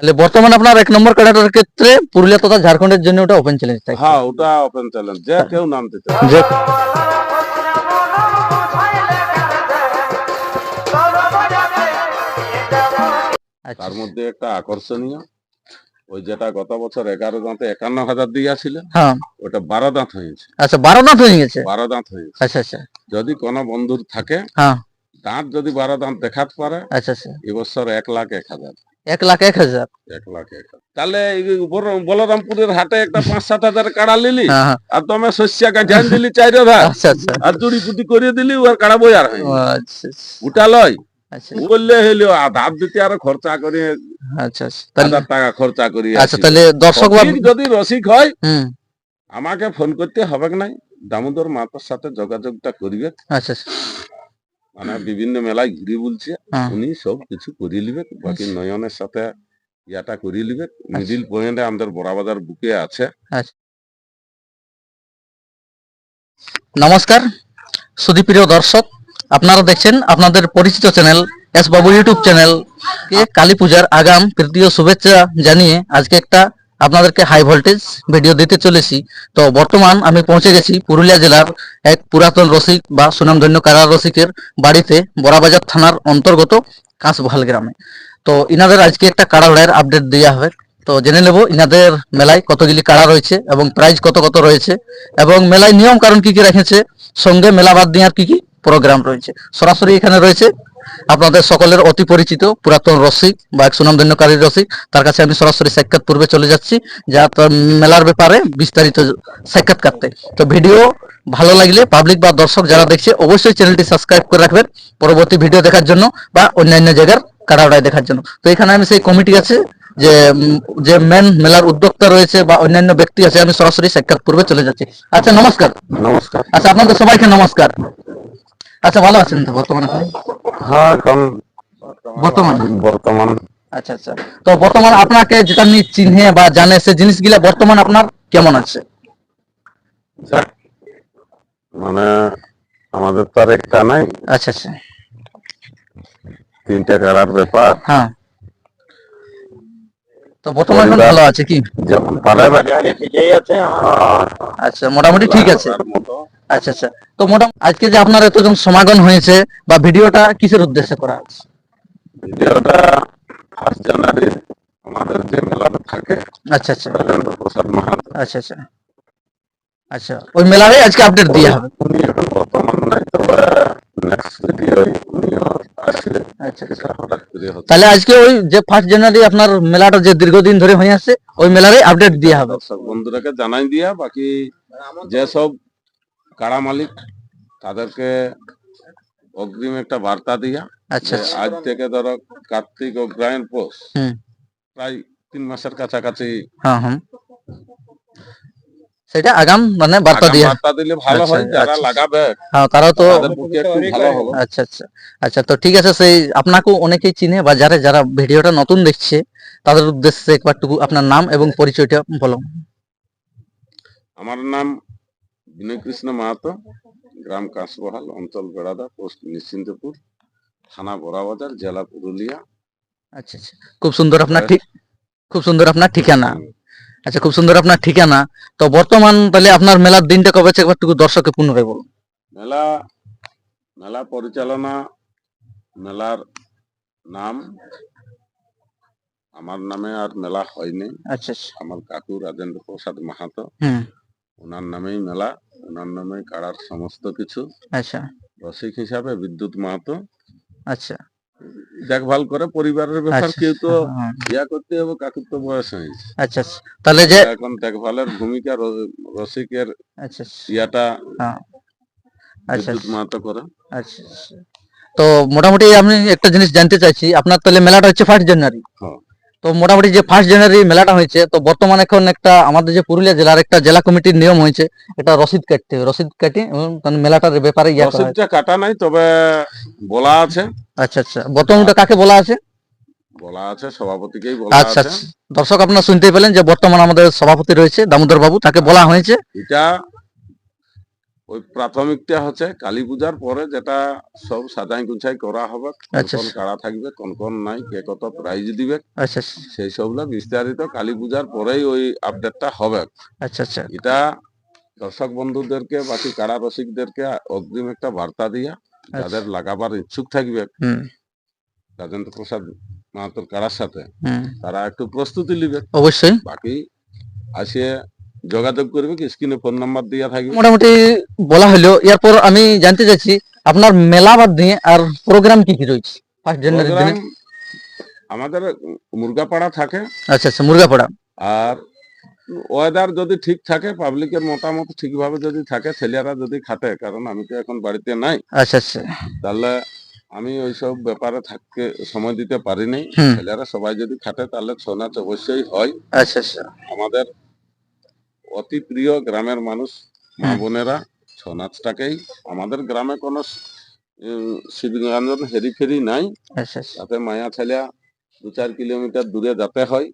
তাহলে বর্তমানে আপনার এক নম্বর ক্যাডারের ক্ষেত্রে পুরুলিয়া তথা ঝাড়খণ্ডের জন্য ওটা ওপেন চ্যালেঞ্জ থাকে হ্যাঁ ওটা ওপেন চ্যালেঞ্জ যে কেউ নামতে চায় যে আচ্ছা। তার মধ্যে একটা আকর্ষণীয় ওই যেটা গত বছর এগারো দাঁতে একান্ন হাজার দিয়েছিল হ্যাঁ। ওটা বারো দাঁত হয়েছে। আচ্ছা বারো দাঁত হয়ে গেছে? বারো দাঁত হয়েছে। আচ্ছা আচ্ছা। যদি কোনো বন্ধুর থাকে হ্যাঁ। দাঁত যদি বারো দাঁত দেখাতে পারে আচ্ছা আচ্ছা। এবছর এক লাখ এক হাজার। এক লাখ এক হাজার। এক লাখ এক হাজার। তাহলে বলরামপুরের হাটে একটা পাঁচ সাত হাজার কাড়া লিলি হ্যাঁ হ্যাঁ। আর তুমি শস্যা গাছান দিলি চার হাজার আচ্ছা আচ্ছা। আর চুরি পুটি করে দিলি ওর কাড়া বই আর হয় আচ্ছা ওটা লয়। বললে হইল ধাপ দিতে আরও খরচা করে আচ্ছা হাজার টাকা খরচা করি আচ্ছা তাহলে দর্শক যদি রসিক হয় আমাকে ফোন করতে হবে নাই? দামোদর মাতার সাথে যোগাযোগটা করিবে। আচ্ছা। মানে বিভিন্ন মেলায় ঘুরে বলছে হ্যাঁ। উনি সব কিছু করিয়ে লিবে বাকি আচ্ছা। নয়নের সাথে ইয়াটা করিয়ে লিবে। মিডিল পয়েন্টে আমাদের বড়া বাজার বুকে আছে। নমস্কার সুদীপ্রিয় দর্শক আপনারা দেখছেন আপনাদের পরিচিত channel S Babu YouTube channel. কে কালী পূজার আগাম তৃতীয় শুভেচ্ছা জানিয়ে আজকে একটা আপনাদেরকে হাই ভোল্টেজ ভিডিও দিতে চলেছি। তো বর্তমান আমি পৌঁছে গেছি পুরুলিয়া জেলার এক পুরাতন রসিক বা সুনামধন্য কারা রসিকের বাড়িতে বড়াবাজার থানার অন্তর্গত কাঁচবহাল গ্রামে। তো ইনাদের আজকে একটা কাড়া লড়াইয়ের আপডেট দেওয়া হবে। তো জেনে নেব ইনাদের মেলায় কতগুলি কাড়া রয়েছে এবং প্রাইজ কত কত রয়েছে এবং মেলায় নিয়ম কারণ কি কি রেখেছে? সঙ্গে মেলা বাদ দেওয়ার কি কি প্রোগ্রাম রয়েছে? সরাসরি এখানে রয়েছে আপনাদের সকলের অতি পরিচিত পুরাতন রসিক বা এক সুনামধন্যকারী রসিক তার কাছে আমি সরাসরি সাক্ষাৎ পূর্বে চলে যাচ্ছি যা মেলার ব্যাপারে বিস্তারিত সাক্ষাৎ কাটতে। তো ভিডিও ভালো লাগলে পাবলিক বা দর্শক যারা দেখছে অবশ্যই চ্যানেলটি সাবস্ক্রাইব করে রাখবেন পরবর্তী ভিডিও দেখার জন্য বা অন্যান্য জায়গার কারাড়াই দেখার জন্য। তো এখানে আমি সেই কমিটি আছে যে যে মেন মেলার উদ্যোক্তা রয়েছে বা অন্যান্য ব্যক্তি আছে আমি সরাসরি সাক্ষাৎ পূর্বে চলে যাচ্ছি। আচ্ছা নমস্কার। নমস্কার। আচ্ছা আপনাদের সবাইকে নমস্কার। আচ্ছা ভালো আছেন তো বর্তমানে হ্যাঁ এখন বর্তমান? বর্তমান। আচ্ছা আচ্ছা। তো বর্তমান আপনাকে যেটা নিয়ে চিহ্নে বা জানে সে জিনিসগুলা বর্তমান আপনার কেমন আছে? মানে আমাদের তো আর একটা নাই। আচ্ছা আচ্ছা। তিনটা কারার ব্যাপার। হ্যাঁ। তো বর্তমান এখন ভালো আছে কি? যেমন পাড়ায় বাড়ি ঠিকই আছে আচ্ছা মোটামুটি ঠিক আছে। আচ্ছা আচ্ছা। তো মোটামুটি আজকে যে আপনার এতজন সমাগম হয়েছে বা ভিডিওটা কিসের উদ্দেশ্যে করা আছে ভিডিওটা ফার্স্ট জানুয়ারি আমাদের যে মেলাটা থাকে আচ্ছা আচ্ছা। রাজেন্দ্র প্রসাদ মাহাতো আচ্ছা আচ্ছা। আচ্ছা ওই মেলারে আজকে আপডেট দিয়ে হবে। উনি এখন বর্তমান নাই তবে নেক্সট ভিডিও উনিও আসলে আচ্ছা আচ্ছা। তাহলে আজকে ওই যে ফার্স্ট জানুয়ারি আপনার মেলাটা যে দীর্ঘদিন ধরে হয়ে আসছে ওই মেলারে আপডেট দিয়ে হবে। দর্শক বন্ধুরাকে জানাই দিয়া বাকি যেসব কাড়া মালিক? তাদেরকে অগ্রিম একটা বার্তা দিয়া আচ্ছা আচ্ছা। আজ থেকে ধরো কার্তিক অগ্রায়ণ পোষ প্রায় তিন মাসের কাছাকাছি হ্যাঁ হ্যাঁ সেটা আগাম মানে বার্তা দিয়ে। বার্তা দিলে ভালো আচ্ছা, হয় যারা আচ্ছা। লাগাবে হ্যাঁ তারাও তো ভালো হবে। আচ্ছা আচ্ছা আচ্ছা তো ঠিক আছে সেই আপনাকেও অনেকেই চিনে বা যারা যারা ভিডিওটা নতুন দেখছে তাদের উদ্দেশ্যে একবারটুকু আপনার নাম এবং পরিচয়টা বলো। আমার নাম বিনয় কৃষ্ণ মাহাতো গ্রাম কাঁচবহাল অঞ্চল বেড়াদা পোস্ট নিশ্চিন্তপুর থানা বড়াবাজার জেলা পুরুলিয়া। আচ্ছা আচ্ছা। খুব সুন্দর আপনার ঠিক খুব সুন্দর আপনার ঠিকানা। আচ্ছা খুব সুন্দর আপনার ঠিকানা। তো বর্তমান তাহলে আপনার মেলার দিনটা কবে আছে? একবারটুকু দর্শককে পুনরায় বলুন। মেলা মেলা পরিচালনা মেলার নাম আমার নামে আর মেলা হয়নি। আচ্ছা আচ্ছা। আমার কাকু রাজেন্দ্র প্রসাদ মাহাতো ওনার নামেই মেলা। ওনার নামেই কাড়ার সমস্ত কিছু। আচ্ছা। রসিক হিসাবে বিদ্যুৎ মাহাতো। আচ্ছা। দেখভাল করে পরিবারের ব্যাপার আচ্ছা, কেউ তো হ্যাঁ, ইয়া করতে হবে কাকুর তো বয়স হয়েছে। আচ্ছা আচ্ছা। তাহলে যে এখন দেখভালের ভূমিকা রসিকের আচ্ছা আচ্ছা। ইয়াটা আচ্ছা বিদ্যুৎ মাহাতো করে। আচ্ছা আচ্ছা। তো মোটামুটি আমি একটা জিনিস জানতে চাইছি আপনার তাহলে মেলাটা হচ্ছে ফার্স্ট জানুয়ারি হ্যাঁ। তো মোটামুটি যে ফার্স্ট জানুয়ারি মেলাটা হয়েছে তো বর্তমানে এখন একটা আমাদের যে পুরুলিয়া জেলার একটা জেলা কমিটির নিয়ম হয়েছে এটা রসিদ কাটতে রসিদ কাটি মেলাটার ব্যাপারে হয়। কাটা নাই তবে বলা আছে। আচ্ছা আচ্ছা। বর্তমানটা কাকে বলা আছে? বলা আছে সভাপতিকেই বলা আচ্ছা আচ্ছা। দর্শক আপনারা শুনতেই পেলেন যে বর্তমান আমাদের সভাপতি রয়েছে দামোদর বাবু তাকে বলা হয়েছে। এটা ওই প্রাথমিকটা হচ্ছে কালী পূজার পরে যেটা সব সাজাই গুছাই করা হবে কোন আচ্ছা। কাড়া থাকবে কোন কোন নাই কে কত প্রাইজ দিবে। আচ্ছা আচ্ছা। সেই সবগুলো বিস্তারিত কালী পূজার পরেই ওই আপডেটটা হবে। আচ্ছা আচ্ছা। এটা দর্শক বন্ধুদেরকে বাকি কাড়া রসিকদেরকে অগ্রিম একটা বার্তা দিয়া যাদের লাগাবার ইচ্ছুক থাকবে রাজেন্দ্র প্রসাদ মাহাতোর কাড়ার সাথে তারা একটু প্রস্তুতি নিবে। অবশ্যই। বাকি আসে যোগাযোগ করবে কি? স্ক্রিনে ফোন নাম্বার দেওয়া থাকবে। মোটামুটি বলা হলো এরপর আমি জানতে চাইছি আপনার মেলা বাদ দিয়ে আর প্রোগ্রাম কি কি রয়েছে? ফার্স্ট জানুয়ারির দিনে আমাদের মুরগাপাড়া থাকে। আচ্ছা আচ্ছা মুরগাপাড়া। আর ওয়েদার যদি ঠিক থাকে পাবলিকের মতামত ঠিকভাবে যদি থাকে ছেলেরা যদি খাটে কারণ আমি তো এখন বাড়িতে নাই। আচ্ছা আচ্ছা। তাহলে আমি ওইসব ব্যাপারে থাকতে সময় দিতে পারিনি। হুম। ছেলেরা সবাই যদি খাটে তাহলে ছৌ নাচ অবশ্যই হয়। আচ্ছা আচ্ছা। আমাদের অতি প্রিয় গ্রামের মানুষ মা বোনেরা ছৌ নাচটাকেই আমাদের গ্রামে কোনো শিবগঞ্জন হেরি ফেরি নাই। আচ্ছা আচ্ছা। তাতে মায়া ছেলে দু চার কিলোমিটার দূরে যেতে হয়।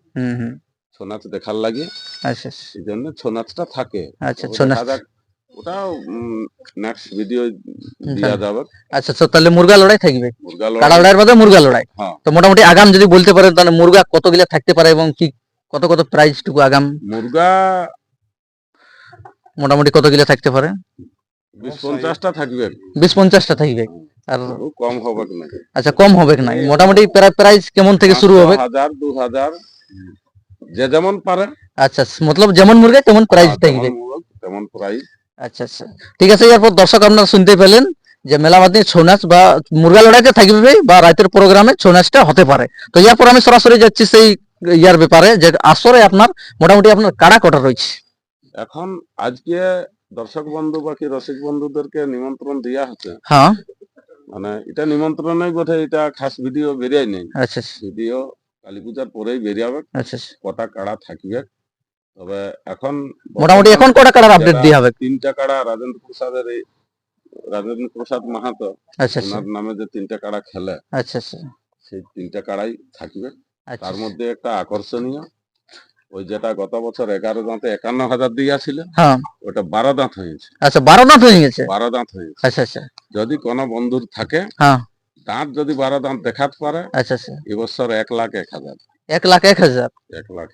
ছৌ নাচ দেখার লাগে। আচ্ছা সেই জন্য ছৌ নাচটা থাকে। আচ্ছা তো ওটাও নেক্সট ভিডিও দেওয়া যাবে। আচ্ছা আচ্ছা তাহলে মুরগা লড়াই থাকবে? মুরগা কাড়া লড়াই। লড়াইয়ের বাদে মুরগা লড়াই? হ্যাঁ। তো মোটামুটি আগাম যদি বলতে পারেন তাহলে মুরগা কতগুলা থাকতে পারে এবং কি কত কত প্রাইস টুকু আগাম? মুরগা মোটামুটি কতগুলা থাকতে পারে? বিশ পঞ্চাশটা থাকবে। বিশ পঞ্চাশটা থাকবে। আর কম হবে না? আচ্ছা কম হবে কি নাই মোটামুটি প্রাইস কেমন থেকে শুরু হবে? হাজার দু হাজার যে যেমন পারে। আচ্ছা মতলব যেমন মুরগা তেমন প্রাইস থাকবে। তেমন প্রাইস আচ্ছা আচ্ছা। ঠিক আছে এরপর দর্শক আপনারা শুনতে পেলেন যে মেলা বাদে ছৌ নাচ বা মুরগা লড়াইতে থাকবে বা রাতের প্রোগ্রামে ছৌ নাচটা হতে পারে। তো এরপর আমি সরাসরি যাচ্ছি সেই ইয়ার ব্যাপারে যে আসরে আপনার মোটামুটি আপনার কাড়া কটা রয়েছে। এখন আজকে দর্শক বন্ধু বাকি রসিক বন্ধুদেরকে নিমন্ত্রণ দেওয়া হচ্ছে। হ্যাঁ। মানে এটা নিমন্ত্রণই বোধ এটা খাস ভিডিও বেরিয়ে নেই। আচ্ছা আচ্ছা, ভিডিও কালী পূজার পরেই বেরিয়ে যাবে আচ্ছা। কটা কাড়া থাকবে। তবে এখন মোটামুটি এখন কটা কাড়ার আপডেট দিয়ে হবে? তিনটা কাড়া রাজেন্দ্র প্রসাদের এই রাজেন্দ্র প্রসাদ মাহাতো আচ্ছা ওনার নামে যে তিনটা কাড়া খেলে আচ্ছা আচ্ছা। সেই তিনটা কাড়াই থাকবে। তার মধ্যে একটা আকর্ষণীয় ওই যেটা গত বছর এগারো দাঁতে একান্ন হাজার দিয়েছিল হ্যাঁ। ওটা বারো দাঁত হয়েছে। আচ্ছা বারো দাঁত হয়ে গেছে? বারো দাঁত হয়েছে। আচ্ছা আচ্ছা। যদি কোনো বন্ধুর থাকে হ্যাঁ। দাঁত যদি বারো দাঁত দেখাতে পারে আচ্ছা আচ্ছা। এবছর এক লাখ এক হাজার। এক লাখ এক হাজার? এক লাখ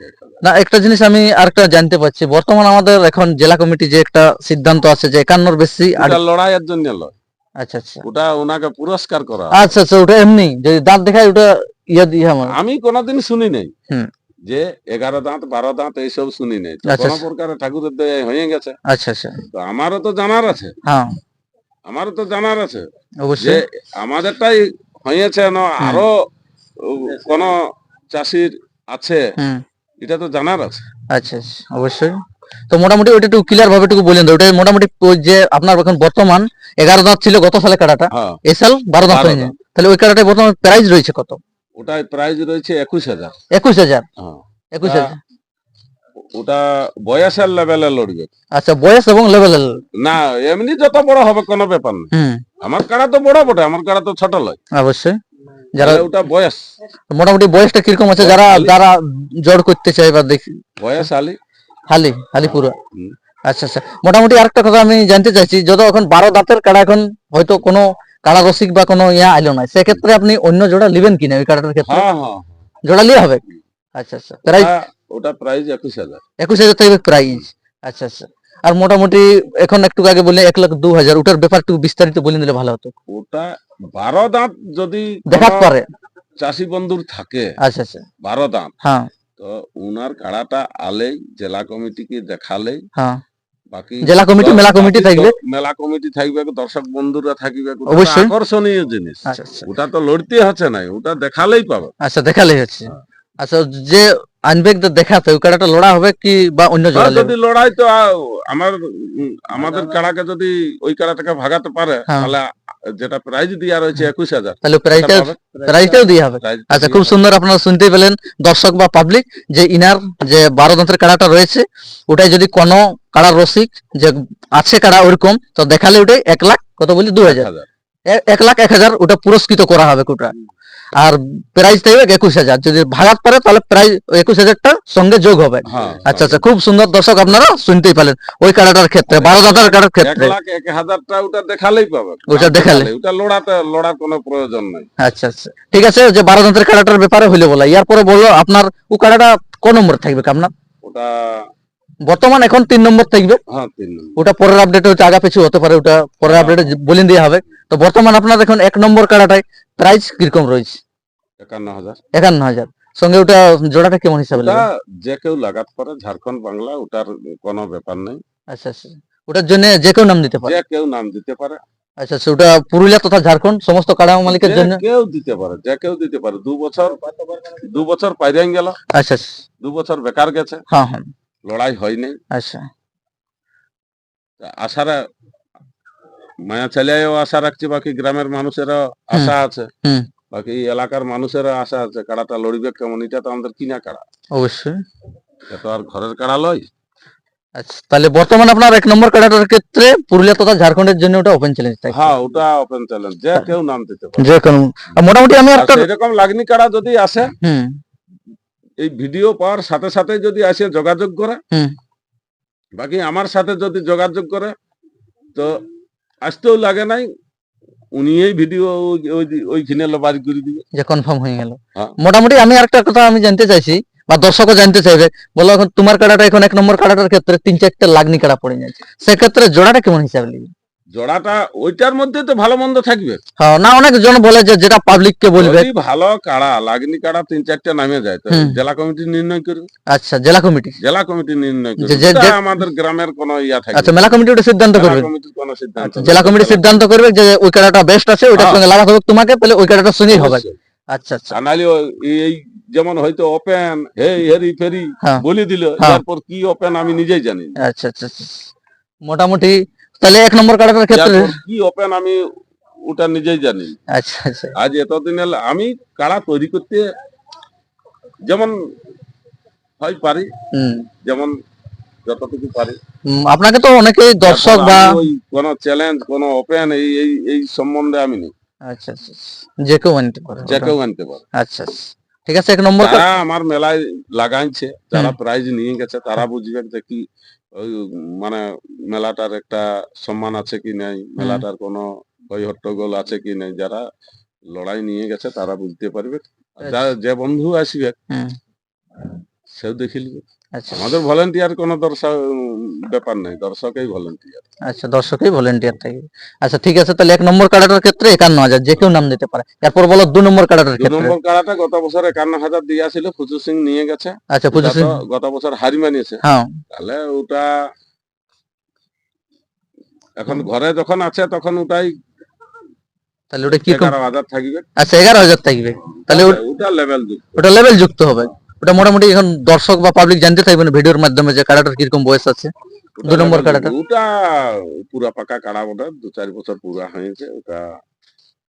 না একটা জিনিস আমি আরেকটা জানতে পারছি। বর্তমান আমাদের এখন জেলা কমিটি যে একটা সিদ্ধান্ত আছে যে একান্নর বেশি লড়াইয়ের জন্য লয় আচ্ছা আচ্ছা। ওটা ওনাকে পুরস্কার করা আচ্ছা আচ্ছা ওটা এমনি। যদি দাঁত দেখায় ওটা ইয়ে দিয়ে আমি কোনোদিন শুনি নাই। হুম। যে এগারো দাঁত বারো দাঁত এইসব শুনি নাই। আচ্ছা, কোনো আচ্ছা। প্রকারে ঠাকুরের দয়া হয়ে গেছে। আচ্ছা আচ্ছা। তো আমারও তো জানার আছে। হ্যাঁ। আমারও তো জানার আছে। যে আমাদেরটাই হয়েছে না আরও কোন চাষির আছে এটা তো জানার আছে। আচ্ছা আচ্ছা। অবশ্যই। তো মোটামুটি ওইটা একটু ক্লিয়ার ভাবে একটু বলেন দাও ওটা মোটামুটি যে আপনার এখন বর্তমান এগারো দাঁত ছিল গত সালে কাটাটা। হ্যাঁ। এই সাল বারো দাঁত হয়ে তাহলে ওই কাটাটায় বর্তমান প্রাইস রয়েছে কত? ওটাই প্রাইস রয়েছে একুশ হাজার। একুশ হাজার? হ্যাঁ। একুশ হাজার? ওটা বয়সের লেভেলে লড়বে। আচ্ছা বয়স এবং লেভেল না এমনি যত বড় হবে কোনো ব্যাপার না। আমার কাড়া তো বড় বটে আমার কাড়া তো ছোট লয়। অবশ্যই। যারা ওটা বয়স। মোটামুটি বয়সটা কীরকম আছে? যারা যারা জড় করতে চায় বা দেখি বয়স আলি। হালি হালি পুরো আচ্ছা আচ্ছা। মোটামুটি আরেকটা কথা আমি জানতে চাইছি যত এখন বারো দাঁতের কাড়া এখন হয়তো কোনো কাড়া রসিক বা কোনো ইয়া আইলো না সেক্ষেত্রে আপনি অন্য জোড়া নেবেন কিনা ওই কাড়াটার ক্ষেত্রে? হ্যাঁ হ্যাঁ। জোড়া লিয়ে হবে? আচ্ছা আচ্ছা। প্রাইস? ওটা- ওটা প্রাইস একুশ হাজার। একুশ হাজার থাকবে প্রাইস। আচ্ছা আচ্ছা। আর মোটামুটি এখন একটু আগে বললে এক লাখ দু হাজার ওটার ব্যাপার একটু বিস্তারিত বলে দিলে ভালো হতো। ওটা বারো দাঁত যদি দেখাতে পারে। চাষি বন্ধুর থাকে আচ্ছা আচ্ছা। বারো দাঁত। হ্যাঁ। তো উনার কাড়াটা আলেই জেলা কমিটিকে দেখালেই হ্যাঁ। বাকি জেলা কমিটি, মেলা কমিটি থাকবে। মেলা কমিটি থাকবে দর্শক বন্ধুরা থাকবে অবশ্যই। আকর্ষণীয় জিনিস। আচ্ছা আচ্ছা। ওটা তো লড়তে হচ্ছে না ওটা দেখালেই পাবে। আচ্ছা দেখালেই হচ্ছে। আচ্ছা যে আনবে দেখাতে ওই কাড়াটা লড়া হবে কি বা অন্য জোড়া যদি লড়াই তো আমার আমাদের কাড়াকে যদি ওই কারা থেকে ভাগাতে পারে হ্যাঁ। তাহলে যেটা প্রাইজ দেওয়া রয়েছে একুশ হাজার। তাহলে প্রাইসটাও দিয়ে হবে। আচ্ছা খুব সুন্দর আপনারা শুনতে পেলেন দর্শক বা পাবলিক যে ইনার যে বারো যন্ত্রের কাড়াটা রয়েছে ওটাই যদি কোনো কাড়া রসিক যে আছে কাড়া ওরকম তো দেখালে ওটাই এক লাখ কত বলি? দু হাজার। এক লাখ এক হাজার ওটা পুরস্কৃত করা হবে ওটা আর প্রাইজ থাকবে একুশ হাজার। যদি ভাগাত পারে তাহলে প্রাইজ একুশ হাজারটা সঙ্গে যোগ হবে। হ্যাঁ আচ্ছা আচ্ছা খুব সুন্দর দর্শক আপনারা শুনতেই পেলেন ওই কাড়াটার ক্ষেত্রে বারো দাদার কাড়ার ক্ষেত্রে। এক হাজারটা ওটা দেখালেই পাবে ওটা দেখালে? ওটা লড়াতে লড়ার কোনো প্রয়োজন নাই। আচ্ছা আচ্ছা। ঠিক আছে যে বারো দাঁতের কাড়াটার ব্যাপারে হইলে বলা। ইয়ার পরে বলল আপনার ও কাড়াটা কোন নম্বর থাকবে আপনার ওটা বর্তমান এখন তিন নম্বর থাকবে। হ্যাঁ ওটা পরের আপডেট হচ্ছে আগা পিছু হতে পারে ওটা পরের আপডেটে বলে দেওয়া হবে। তো বর্তমান আপনার এখন এক নম্বর কাড়াটায় প্রাইস কীরকম রয়েছে? একান্ন হাজার। একান্ন হাজার। সঙ্গে ওটা জোড়াটা কেমন হিসাবে যে কেউ লাগাত পারে ঝাড়খণ্ড বাংলা ওটার কোনো ব্যাপার নেই। আচ্ছা আচ্ছা ওটার জন্য যে কেউ নাম দিতে পারে? যে কেউ নাম দিতে পারে। আচ্ছা আচ্ছা ওটা পুরুলিয়া তথা ঝাড়খণ্ড সমস্ত কাড়া মালিকের জন্য? কেউ দিতে পারে যে কেউ দিতে পারে। দু বছর দু বছর পাইরাই গেল। আচ্ছা আচ্ছা। দু বছর বেকার গেছে। হ্যাঁ হ্যাঁ। লড়াই হয়নি। আচ্ছা। আশারা মায়া চালিয়েও আশা রাখছি বাকি গ্রামের মানুষেরও আশা আছে। বাকি এলাকার মানুষেরও আশা আছে কাড়াটা লড়িবে কেমন? এটা তো আমাদের কিনা কাড়া। অবশ্যই। এটা তো আর ঘরের কাড়া লয়। আচ্ছা তাহলে বর্তমান আপনার এক নম্বর কাড়াটার ক্ষেত্রে পুরুলিয়া তথা ঝাড়খণ্ডের জন্য ওটা ওপেন চ্যালেঞ্জ থাকে হ্যাঁ ওটা ওপেন চ্যালেঞ্জ যে কেউ নাম দিতে পারে। যে কোনো মোটামুটি আমি একটা সেরকম লাগনি কাড়া যদি আসে হুম। এই ভিডিও পাওয়ার সাথে সাথে যদি আসে যোগাযোগ করে হুম। বাকি আমার সাথে যদি যোগাযোগ করে তো আসতেও লাগে নাই উনি এই ভিডিও ওইখানে বাড়ি করে দিবে। যে কনফার্ম হয়ে গেল। হ্যাঁ। মোটামুটি আমি আরেকটা কথা আমি জানতে চাইছি বা দর্শকও জানতে চাইবে বলো এখন তোমার কাটাটা এখন এক নম্বর কাড়াটার ক্ষেত্রে তিন চারটে লাগনি কারা পড়ে যাচ্ছে সেক্ষেত্রে জোড়াটা কেমন হিসাবে নিবে? জোড়াটা ওইটার মধ্যে তো ভালো মন্দ থাকবে। হ্যাঁ না অনেক জন বলে যে যেটা পাবলিক কে বলবে। ভালো কাড়া লাগনি কাড়া তিন চারটে নামে যায় তো জেলা কমিটি নির্ণয় করবে। আচ্ছা জেলা কমিটি। জেলা কমিটি নির্ণয় করবে। আমাদের গ্রামের কোনো ইয়া থাকবে। আচ্ছা মেলা কমিটি ওটা সিদ্ধান্ত করবে। কোনো সিদ্ধান্ত আচ্ছা জেলা কমিটি সিদ্ধান্ত করবে যে ওই কাড়াটা বেস্ট আছে ওইটার হ্যাঁ। সঙ্গে লাগাতে হবে তোমাকে তাহলে ওই কাড়াটার সঙ্গেই হবে। আচ্ছা আচ্ছা। নাহলে এই যেমন হয়তো ওপেন হেই হেরি ফেরি হ্যাঁ। বলে দিল। তারপর কি ওপেন আমি নিজেই জানি আচ্ছা আচ্ছা আচ্ছা। মোটামুটি তাহলে এক নম্বর কাড়াটার ক্ষেত্রে? কি ওপেন আমি ওটা নিজেই জানি। আচ্ছা আচ্ছা। আজ এতদিন আমি কাড়া তৈরি করতে যেমন হয় পারি যেমন যতটুকু পারি। আপনাকে তো অনেকেই দর্শক বা কোনো চ্যালেঞ্জ কোনো ওপেন এই এই এই সম্বন্ধে আমি নেই। আচ্ছা আচ্ছা আচ্ছা। যে কেউ আনতে পারে যে কেউ আনতে পারে। আচ্ছা আচ্ছা। ঠিক আছে এক নম্বর আমার মেলায় লাগাইছে যারা প্রাইজ নিয়ে গেছে তারা বুঝবেন যে কি ওই মানে মেলাটার একটা সম্মান আছে কি নাই? মেলাটার কোনো হই হট্টগোল আছে কি নাই? যারা লড়াই নিয়ে গেছে তারা বুঝতে পারবে। আর যে বন্ধু আসবে সেও দেখে আচ্ছা। আমাদের ভলেন্টিয়ার কোনো দর্শক ব্যাপার নাই দর্শকই ভলেন্টিয়ার আচ্ছা দর্শকই ভলেন্টিয়ার থাকবে আচ্ছা ঠিক আছে তাহলে এক নম্বর কাড়াটার ক্ষেত্রে একান্ন হাজার যে কেউ নাম দিতে পারে। এরপর বলো দু নম্বর কাড়াটার দু ক্ষেত্রে। নম্বর কাড়াটা গত বছর একান্ন হাজার দিয়েছিল ফুচু সিং নিয়ে গেছে। আচ্ছা পঁচিশ তো গত বছর হারি মানিয়েছে। হ্যাঁ। তাহলে ওটা এখন ঘরে যখন আছে তখন ওটাই তাহলে ওটা কি কম- এগারো হাজার থাকবে। আচ্ছা এগারো হাজার থাকবে। তাহলে ও- ওটা লেভেল যুক্ত। ওটা লেভেল যুক্ত হবে। ওটা মোটামুটি এখন দর্শক বা পাবলিক জানতে থাকবে না ভিডিওর মাধ্যমে যে কাড়াটার কীরকম বয়স আছে। দু নম্বর কাড়াটা? ওটা পুরা পাকা কাড়া ওটা দু চার বছর পুরা হয়েছে ওটা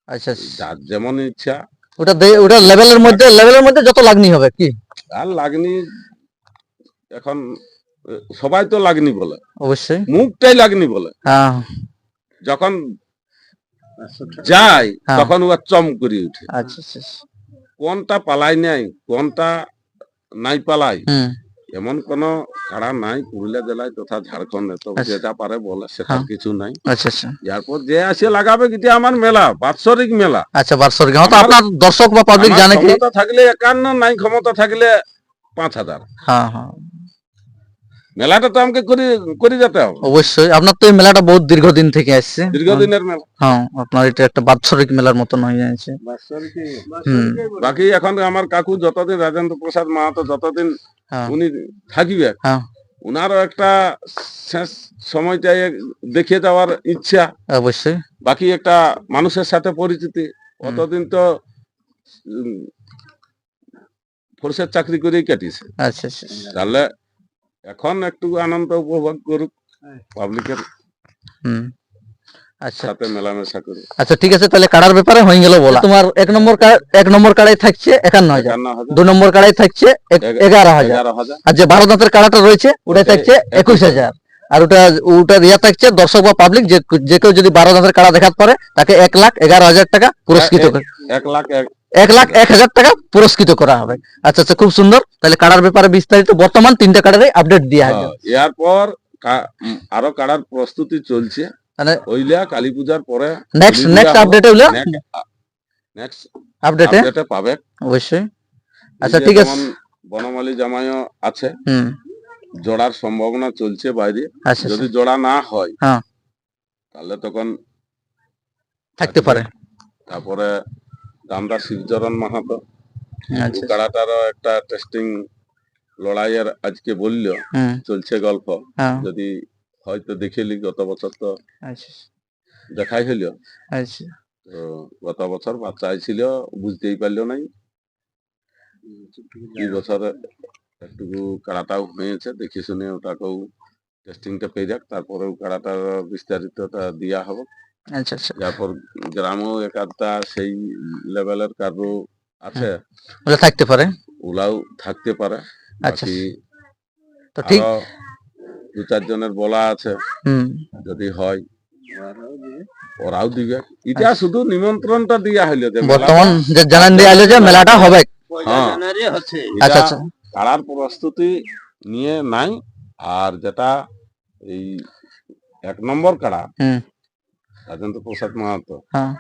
আচ্ছা। যার যেমন ইচ্ছা। ওটা ওটা লেভেলের মধ্যে লেভেলের মধ্যে যত লাগনি হবে কি? আর লাগনি এখন সবাই তো লাগনি বলে। অবশ্যই। মুখটাই লাগনি বলে। হ্যাঁ। যখন যায় হ্যাঁ। তখন ও চম করে উঠে। আচ্ছা আচ্ছা আচ্ছা। কোনটা পালাই নাই কোনটা নাই পালাই। এমন কোন কারা নাই পুরুলিয়া জেলায় তথা ঝাড়খণ্ডে তো আচ্ছা। যেটা পারে বলে সেটা হ্যাঁ। কিছু নাই। আচ্ছা আচ্ছা। এরপর যে আসে লাগাবে কিন্তু আমার মেলা বাৎসরিক মেলা। আচ্ছা বাৎসরিক। হ্যাঁ তো আপনার দর্শক বা পাবলিক জানে কি? ক্ষমতা থাকলে একান্ন নাই ক্ষমতা থাকলে পাঁচ হাজার। হ্যাঁ হ্যাঁ। মেলাটা তো আমাকে করে করে যেতে হবে। অবশ্যই। আপনার তো এই মেলাটা বহুত দীর্ঘদিন থেকে আসছে। দীর্ঘদিনের মেলা। হ্যাঁ আপনার এটা একটা বাৎসরিক মেলার মতন হয়ে যাচ্ছে। বাকি এখন আমার কাকু যতদিন রাজেন্দ্র প্রসাদ মাহাতো যতদিন হ্যাঁ। উনি থাকবে হ্যাঁ। উনারও একটা শেষ সময়টাই দেখিয়ে যাওয়ার ইচ্ছা। অবশ্যই। বাকি একটা মানুষের সাথে পরিচিতি। অতদিন তো ফোর্সের চাকরি করেই কাটিয়েছে আচ্ছা আচ্ছা। তাহলে এখন একটু আনন্দ উপভোগ করুক পাবলিকের আচ্ছা। সাথে মেলামেশা করুক। আচ্ছা ঠিক আছে তাহলে কাড়ার ব্যাপারে হয়ে গেল বলা। তোমার এক নম্বর এক নম্বর কাড়াই থাকছে একান্ন হাজার। দু নম্বর কাড়াই থাকছে এগারো হাজার। আর যে বারো দাঁতের কাড়াটা রয়েছে ওটা ওটা থাকছে একুশ হাজার। আর ওটা ওটা ইয়া থাকছে দর্শক বা পাবলিক যে যে কেউ যদি বারো দাঁতের কাড়া দেখাতে পারে তাকে এক লাখ এগারো হাজার টাকা পুরস্কৃত করে। এক লাখ এক- লাখ এক হাজার টাকা পুরস্কৃত করা হবে। আচ্ছা আচ্ছা খুব সুন্দর। তাহলে কাড়ার ব্যাপারে বিস্তারিত বর্তমান তিনটা কাড়ারই আপডেট দিয়ে হবে এরপর আরও কাড়ার প্রস্তুতি চলছে। মানে ওইলা কালী পূজার পরে নেক্সট নেক্সট দেওয়া আপডেটে হলো নেক্সট আপডেটে আপডেটে পাবে। অবশ্যই। আচ্ছা ঠিক আছে। বনমালী জামাইও আছে। হুম। জোড়ার সম্ভাবনা চলছে বাইরে। আচ্ছা যদি আচ্ছা, জোড়া না হয় হ্যাঁ। তাহলে তখন থাকতে পারে। তারপরে দামদা শিবচরণ মাহাতো। আচ্ছা। কাড়াটারও একটা টেস্টিং লড়াইয়ের আজকে বলল চলছে গল্প। হ্যাঁ। যদি হয়তো দেখেলি গত বছর তো আচ্ছা। দেখাই হইল। আচ্ছা। তো গত বছর বাচ্চা আইছিল বুঝতেই পারল নাই। এই বছর একটু কাড়াটাও হয়েছে দেখে শুনে ওটাকেও টেস্টিংটা পেয়ে যাক তারপরেও কাড়াটার বিস্তারিতটা দেওয়া হবে। আচ্ছা আচ্ছা। তারপর গ্রামেও এক আধটা সেই লেভেলের কারও আছে। বলে থাকতে পারে। ওলাও থাকতে পারে। আচ্ছা। তো ঠিক দু চারজনের বলা আছে। যদি হয় ওরাও দিবে। এটা শুধু নিমন্ত্রণটা দিয়া হইল যে বর্তমান যে জানান দিয়ে আলো যে মেলাটা হবে। হ্যাঁ। আচ্ছা আচ্ছা। প্রস্তুতি নিয়ে নাই। আর যেটা এই এক নম্বর কাড়া হুম। রাজেন্দ্র প্রসাদ মাহাতো হ্যাঁ।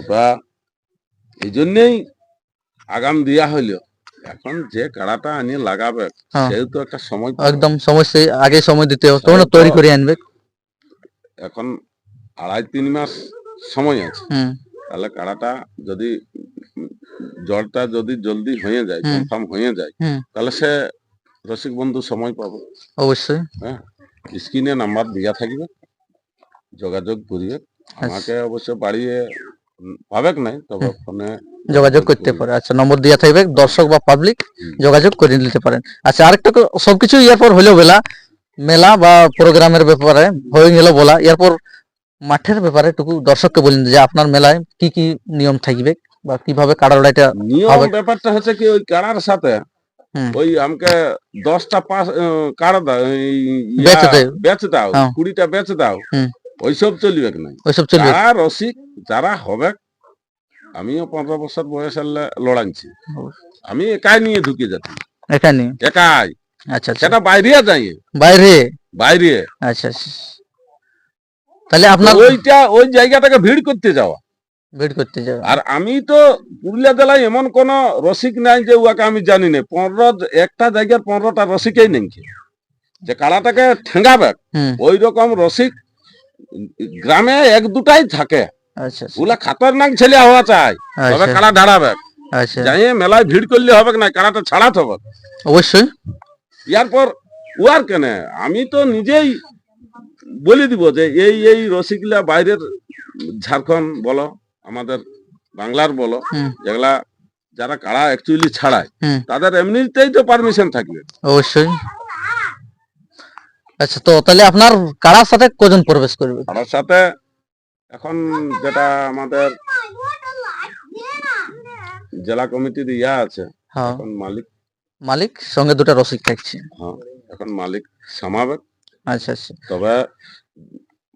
ওটা এই জন্যেই আগাম দিয়া হইল। এখন যে কাড়াটা আনি লাগাবে হ্যাঁ। সেও তো একটা সময়। একদম সমস্যা আগে সময় দিতে হবে তখন তৈরি করে আনবে। এখন আড়াই তিন মাস সময় আছে। তাহলে কাড়াটা যদি জ্বরটা যদি জলদি হয়ে যায় কনফার্ম হয়ে যায় তাহলে সে রসিক বন্ধু সময় পাবে। অবশ্যই। হ্যাঁ স্ক্রিনে নাম্বার দেওয়া থাকবে। যোগাযোগ করিবে আচ্ছা। আমাকে অবশ্য বাড়িয়ে পাবেক নাই তবে ফোনে যোগাযোগ করতে পারে। আচ্ছা নম্বর দেওয়া থাকবে দর্শক বা পাবলিক যোগাযোগ করে নিতে পারেন। আচ্ছা আরেকটা সবকিছু ইয়ার পর হইল বেলা মেলা বা প্রোগ্রামের ব্যাপারে হয়ে গেল বলা। এরপর মাঠের ব্যাপারে টুকু দর্শককে বলেন যে আপনার মেলায় কি কি নিয়ম থাকবে বা কীভাবে কাড়া লড়াইটা নিয়ম ব্যাপারটা হচ্ছে কি ওই কাড়ার সাথে ওই আমাকে দশটা পাঁচ কাড়া দাও ইয়া বেচ দাও হ্যাঁ। কুড়িটা বেচ দাও। ওইসব চলবে নাই? ওইসব চলবে। যারা রসিক যারা হবে আমিও পনেরো বছর বয়স হলে লড়াইছি। আমি একাই নিয়ে ঢুকে যেতাম। এখানে একাই। আচ্ছা আচ্ছা। সেটা বাইরে যাই বাইরে? বাইরে। আচ্ছা আচ্ছা তাহলে আপনার ওইটা ওই জায়গাটাকে ভিড় করতে যাওয়া। ভিড় করতে যাওয়া। আর আমি তো পুরুলিয়া জেলায় এমন কোন রসিক নাই যে উয়াকে আমি জানি না পনেরো একটা জায়গার পনেরোটা রসিকই নেই। যে কালাটাকে ঠেঙ্গাবে ওই রকম রসিক গ্রামে এক দুটাই থাকে। আচ্ছা আচ্ছা। ওগুলা খাতারনাক ছেলে হওয়া চাই। তবে আচ্ছা কাড়া ধাড়াবে আচ্ছা। যাই মেলায় ভিড় করলে হবে না কাড়াটা ছাড়াতে হবে? অবশ্যই। ইয়ার পর উয়ার কেন? আমি তো নিজেই বলে দিব যে এই এই রসিকলা বাইরের ঝাড়খণ্ড বলো আমাদের বাংলার বলো যেগুলা যারা কাড়া অ্যাকচুয়ালি ছাড়ায় তাদের এমনিতেই তো পারমিশন থাকবে। অবশ্যই। আচ্ছা তো তাহলে আপনার কারার সাথে কজন প্রবেশ করবে? কাড়ার সাথে এখন যেটা আমাদের জেলা কমিটির ইয়া আছে হ্যাঁ। এখন মালিক। মালিক সঙ্গে দুটো রসিক থাকছে। হ্যাঁ এখন মালিক সামাবে আচ্ছা আচ্ছা। তবে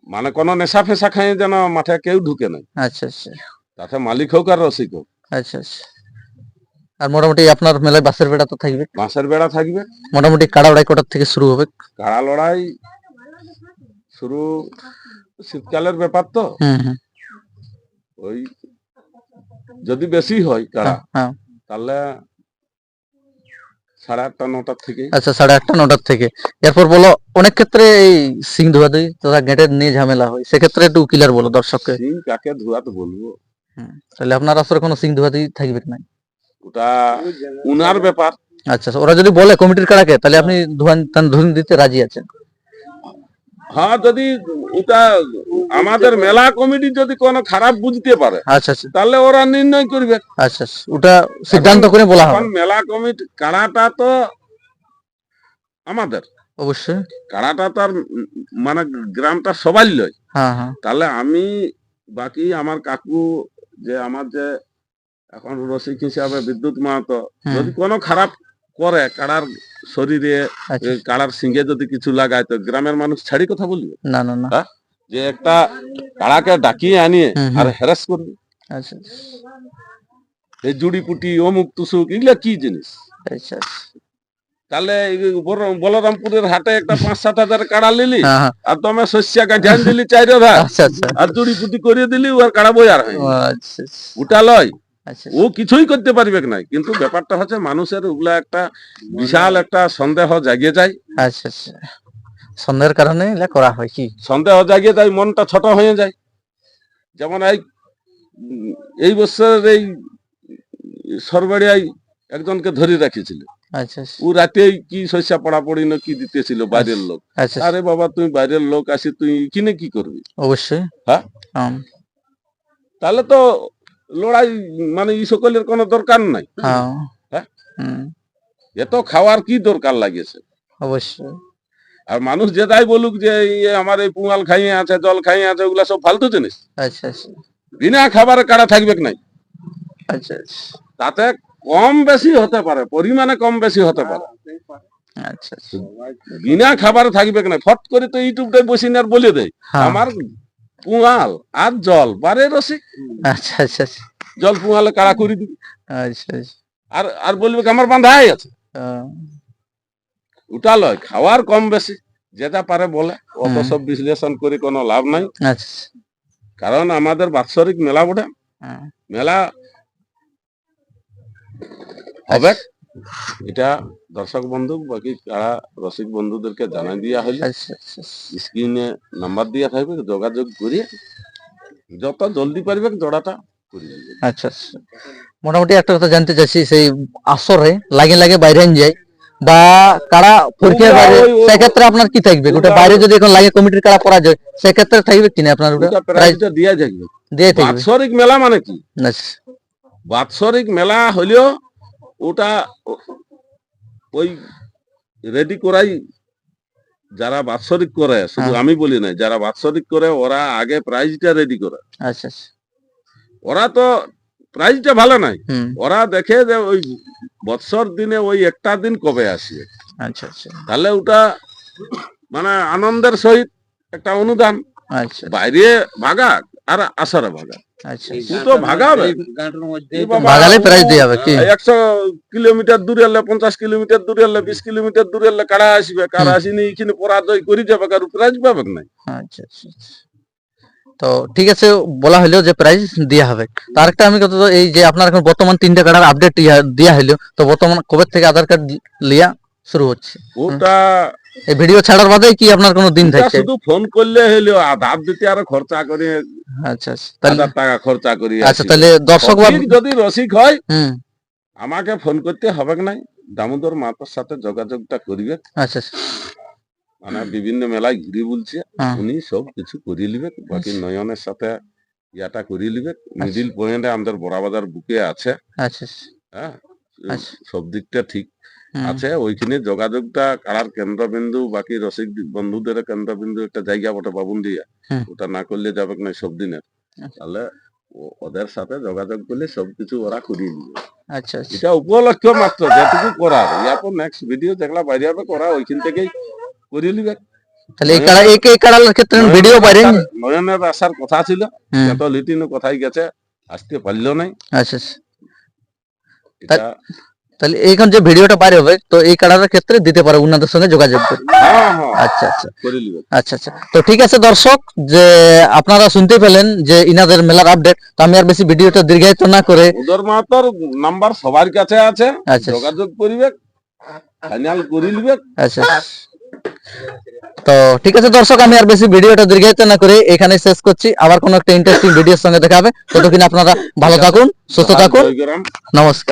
মানে কোনো নেশা ফেশা খাই যেন মাঠে কেউ ঢুকে নাই। আচ্ছা আচ্ছা। তাতে মালিক হোক আর রসিক হোক। আচ্ছা আচ্ছা। আর মোটামুটি আপনার মেলায় বাসের বেড়া তো থাকবে। বাঁশের বেড়া থাকবে। মোটামুটি কাড়া উড়াই কটার থেকে শুরু হবে? কাড়া লড়াই শুরু শীতকালের ব্যাপার তো। হুম হুম। ওই যদি বেশি হয় কাড়া হ্যাঁ তাহলে সাড়ে আটটা নটার থেকে। আচ্ছা সাড়ে আটটা নটার থেকে। এরপর বলো অনেক ক্ষেত্রে এই সিং ধোয়াধুই তথা গেটের নিয়ে ঝামেলা হয়। সেক্ষেত্রে একটু ক্লিয়ার বলো দর্শককে। সিং কাকে ধুয়াতে বলব। হুম, তাহলে আপনার আসলে কোনো সিং ধোয়াধুই থাকবে না ওটা উনার ব্যাপার। আচ্ছা আচ্ছা, ওরা যদি বলে কমিটির কাড়াকে তাহলে আপনি ধোয়ান ধুন দিতে রাজি আছেন? হ্যাঁ যদি ওটা আমাদের মেলা কমিটি যদি কোনো খারাপ বুঝতে পারে আচ্ছা আচ্ছা। তাহলে ওরা নির্ণয় করবে। আচ্ছা আচ্ছা, ওটা সিদ্ধান্ত করে বলা হবে। মেলা কমিটি কাড়াটা তো আমাদের। অবশ্যই। কাড়াটা তো আর মানে গ্রামটা সবাই লয়। হ্যাঁ হ্যাঁ। তাহলে আমি বাকি আমার কাকু যে আমার যে এখন রসিক হিসাবে বিদ্যুৎ মাহাতো। হুম, যদি কোনো খারাপ করে কাড়ার শরীরে আচ্ছা। কাড়ার সিঙ্গে যদি কিছু লাগায় তো গ্রামের মানুষ ছাড়ি কথা বলবে? না না না। যে একটা কাড়াকে ডাকিয়ে আনিয়ে। আর হ্যারাস করবে আচ্ছা এই জুড়িপুটি অমুক তুসুক এগুলা কি জিনিস? আচ্ছা তাহলে বলরামপুরের হাটে একটা পাঁচ সাত হাজার কাড়া লিলি হ্যাঁ হ্যাঁ। আর তুমি শস্যা গাঁজান দিলি চার হাজার আচ্ছা আচ্ছা। আর জুড়িপুটি করিয়ে দিলি আর কাড়া বই আর হয় আচ্ছা আচ্ছা, ওটা লয়। আচ্ছা ও কিছুই করতে পারবে নাই? কিন্তু ব্যাপারটা হচ্ছে মানুষের ওগুলা একটা বিশাল একটা সন্দেহ জাগিয়ে যায়। আচ্ছা আচ্ছা। সন্দেহের কারণে এগুলা করা হয় কি? সন্দেহ জাগিয়ে যায় মনটা ছোট হয়ে যায়। যেমন এই এই বছরের এই সরবাড়িয়ায় একজনকে ধরে রাখিছিল। আচ্ছা আচ্ছা, ও রাতেই কি শস্যা পড়াপড়ি না কি দিতেছিল বাইরের লোক। আচ্ছা আচ্ছা, আরে বাবা তুই বাইরের লোক আসি তুই কিনে কি করবি? অবশ্যই। হ্যাঁ? তাহলে তো লড়াই মানে এই সকলের কোনো দরকার নাই। হ্যাঁ। হ্যাঁ? এত খাওয়ার কি দরকার লাগিয়েছে অবশ্যই। আর মানুষ যেটাই বলুক যে আমার এই পুঙাল খাইয়ে আছে জল খাইয়ে আছে ওগুলা সব ফালতু জিনিস। আচ্ছা আচ্ছা। বিনা খাবারে কাড়া থাকবে নাই? আচ্ছা আচ্ছা। তাতে কম বেশি হতে পারে পরিমাণে কম বেশি হতে পারে। আচ্ছা বিনা খাবারে থাকবে না ফট করে তো ইউটিউবটাই বসে আর বলে দেয়। হ্যাঁ, আমার পুঙাল আর জল বারে রসিক। আচ্ছা আচ্ছা আচ্ছা। জল পুঙালে কাড়া করে দিবি? আচ্ছা আচ্ছা। আর আর বলবে আমার বাঁধাই আছে। ওটা লয় খাওয়ার কম বেশি যেটা পারে বলে। অত সব বিশ্লেষণ করে কোনো লাভ নাই। আচ্ছা, কারণ আমাদের বাৎসরিক মেলা বটে। হ্যাঁ, মেলা হবে। এটা দর্শক বন্ধু বাকি কারা রসিক বন্ধুদেরকে জানাই দিয়া হইলে আচ্ছা আচ্ছা আচ্ছা, স্ক্রিনে নাম্বার দিয়া থাকবে যোগাযোগ করিয়ে যত জলদি পারবে জোড়াটা আচ্ছা আচ্ছা। মোটামুটি একটা কথা জানতে চাচ্ছি সেই আসরে লাগে লাগে বাইরে যায় বা কারা পরীক্ষার বাইরে সেক্ষেত্রে আপনার কি থাকবে? ওটা বাইরে যদি এখন লাগে কমিটির কারা করা যায় সেক্ষেত্রে থাকবে কিনা আপনার ওটা? প্রাইজটা দিয়া যাবে দিয়ে থাকবে। বাৎসরিক মেলা মানে কি? বাৎসরিক মেলা হলেও ওটা ওই রেডি করাই যারা বাৎসরিক করে শুধু হ্যাঁ। আমি বলি না যারা বাৎসরিক করে ওরা আগে প্রাইজটা রেডি করে। আচ্ছা আচ্ছা। ওরা তো প্রাইজটা ভালো নাই। ওরা দেখে যে ওই বৎসর দিনে ওই একটা দিন কবে আসবে আচ্ছা আচ্ছা। তাহলে ওটা মানে আনন্দের সহিত একটা অনুদান। আচ্ছা। বাইরে ভাগা আর আসরে ভাগা। আচ্ছা প্রাইজ দিয়ে কি? একশো কিলোমিটার দূরে এলে পঞ্চাশ কিলোমিটার দূরে এলে বিশ কিলোমিটার দূরে এলে কারা আসবে? কারা আসিনি এখানে পরাজয় করে যাবে কারও প্রাইজ পাবে না আচ্ছা আচ্ছা আচ্ছা। তো ঠিক আছে বলা হলো যে প্রাইজ দেওয়া হবে। তো আরেকটা আমি কত এই যে আপনার এখন বর্তমান তিনটা কার্ডের আপডেট দেওয়া হলো তো বর্তমান কবে থেকে আধার কার্ড লিয়া শুরু হচ্ছে? ওটা এই ভিডিও ছাড়ার বাদে কি আপনার কোনো দিন থাকছে? শুধু ফোন করলে আধার দিতে আরও খরচা করে আচ্ছা আচ্ছা। টাকা খরচা করি আচ্ছা তাহলে দর্শক যদি রসিক হয় আমাকে ফোন করতে হবে নাই? দামোদর মাতার সাথে যোগাযোগটা করিবে। আচ্ছা আচ্ছা। মানে বিভিন্ন মেলায় ঘুরে বলছে। হ্যাঁ। উনি সব কিছু করিয়ে নিবে বাকি আচ্ছা। নয়নের সাথে ইয়াটা করিয়ে নিবে মিডিল পয়েন্টে আমাদের বড়াবাজার বুকে আছে। আচ্ছা হ্যাঁ। সব দিকটা ঠিক। আছে ওইখানে যোগাযোগটা কারার কেন্দ্রবিন্দু বাকি রসিক বন্ধুদের কেন্দ্রবিন্দু একটা জায়গা বটে বাবুন দিয়া ওটা না করলে যাবে না সব দিনের। আচ্ছা। তাহলে ওদের সাথে যোগাযোগ করলে সবকিছু ওরা করিয়ে দিবে আচ্ছা আচ্ছা। এটা উপলক্ষ মাত্র যেটুকু করার। ইয়ারপর নেক্সট ভিডিও যেগুলা বাইরে হবে করা ওইখান থেকেই করিয়ে নিবে। তাহলে এই কাড়া এই এই কাড়ার ক্ষেত্রে ভিডিও বাইরে নয়নের- আসার কথা ছিল। এত লিটিনো কথাই গেছে আসতে পারল নাই। আচ্ছা আচ্ছা। তাহলে এইখান যে ভিডিওটা বাইরে হবে তো এই কাড়ার ক্ষেত্রে দিতে পারে উনাদের সঙ্গে যোগাযোগ করে। হ্যাঁ হ্যাঁ আচ্ছা আচ্ছা। আচ্ছা আচ্ছা। তো ঠিক আছে দর্শক যে আপনারা শুনতে পেলেন যে ইনাদের মেলার আপডেট তো আমি আর বেশি ভিডিওটা দীর্ঘায়িত না করে উদর মাহাতর নাম্বার সবার কাছে আছে। আচ্ছা যোগাযোগ করিবে ফাইনাল করে নিবে আচ্ছা তো ঠিক আছে দর্শক আমি আর বেশি ভিডিওটা দীর্ঘায়িত না করে এখানে শেষ করছি। আবার কোনো একটা ইন্টারেস্টিং ভিডিওর সঙ্গে দেখা হবে। ততক্ষণ আপনারা ভালো থাকুন সুস্থ থাকুন। নমস্কার।